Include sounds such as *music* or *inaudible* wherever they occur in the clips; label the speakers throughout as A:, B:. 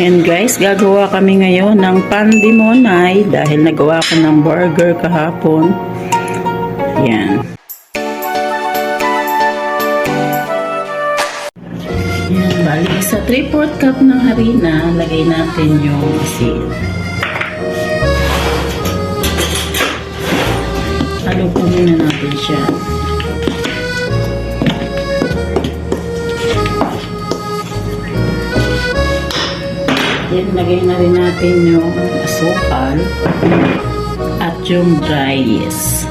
A: And guys, gagawa kami ngayon ng pandimonay dahil nagawa ko ng burger kahapon. Yan. Yan, bali sa 3-4 cup ng harina, lagay natin yung asin. Halo po muna natin siya. Yan, lagay na rin natin yung asukal at yung dry yeast.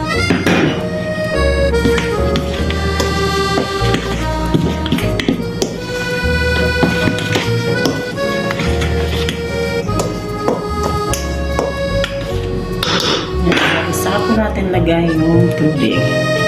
A: Saka po natin lagay yung tubig.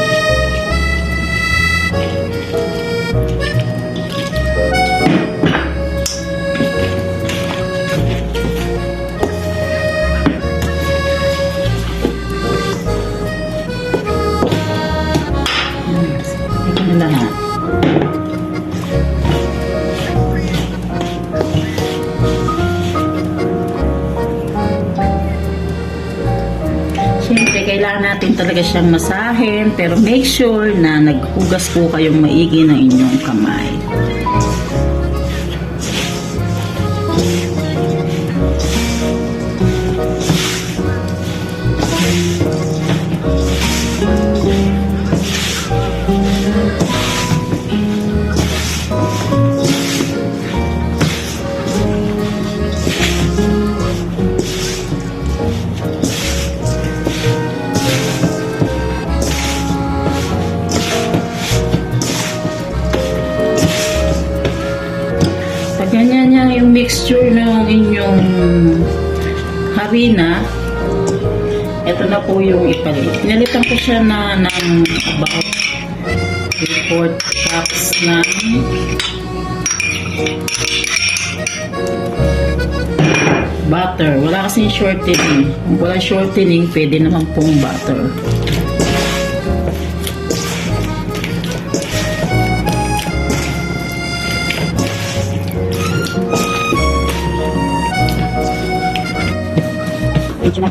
A: Kailangan natin talaga siyang masahin, pero make sure na naghugas po kayong maigi ng inyong kamay. Mixture ng inyong harina, ito na po yung ipalit. Pinalitan ko siya na ng about 4 cups ng butter. Wala kasing shortening. Kung wala shortening, pwede naman pong butter. Na.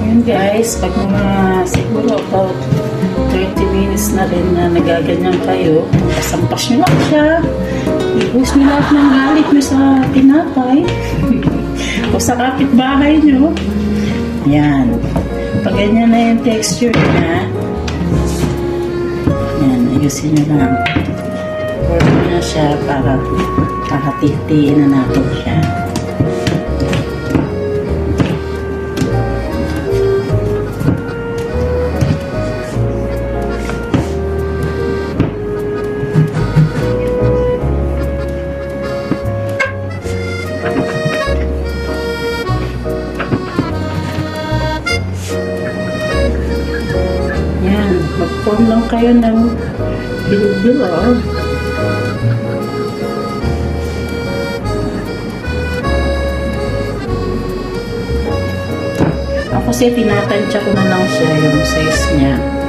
A: Yun guys, pag mga siguro about 30 minutes na rin na nagaganyan kayo, pasampas nyo lang siya. Ibus nyo lahat ng galit nyo sa tinapay. *laughs* o sa kapitbahay nyo. Yan. Pag ganyan na yung texture niya, yan, ayusin nyo lang. Pour mo na siya para pakatitiin na natin siya. Kayo ng bilog-bilog. Ako kasi tinatansya ko na lang siya yung size niya.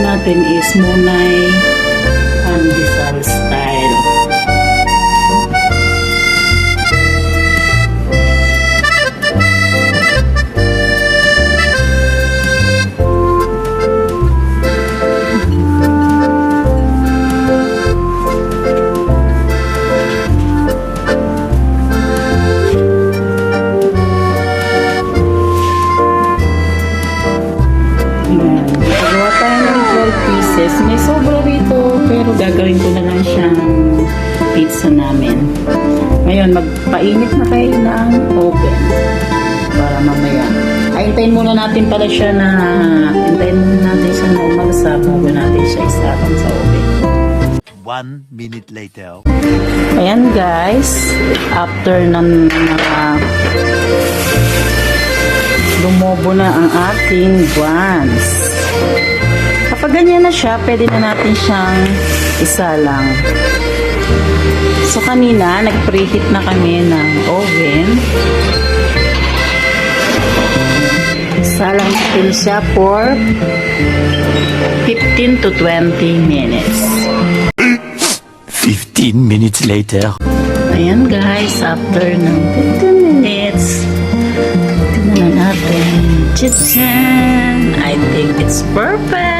A: Natin is munay ko na lang siyang pizza namin. Ngayon, magpainit na kayo ng oven para mamaya. Ay, hintayin muna natin pala siya na hintayin muna natin siya na umalsa bago natin siya isakang sa oven.
B: One minute later.
A: Ayan guys, after ng mga lumobo na ang ating buwans. Kapag ganyan na siya, pwede na natin siyang isalang. So kanina, nag-preheat na kami ng oven. Isalang natin siya for 15 to 20 minutes.
B: 15 minutes later.
A: Ayan guys, after ng 15 minutes, tingnan natin. Chichen! I think it's perfect!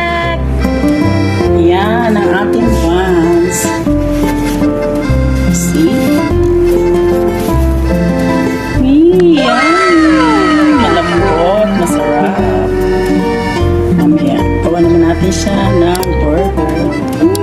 A: Isa ng burger. Mm.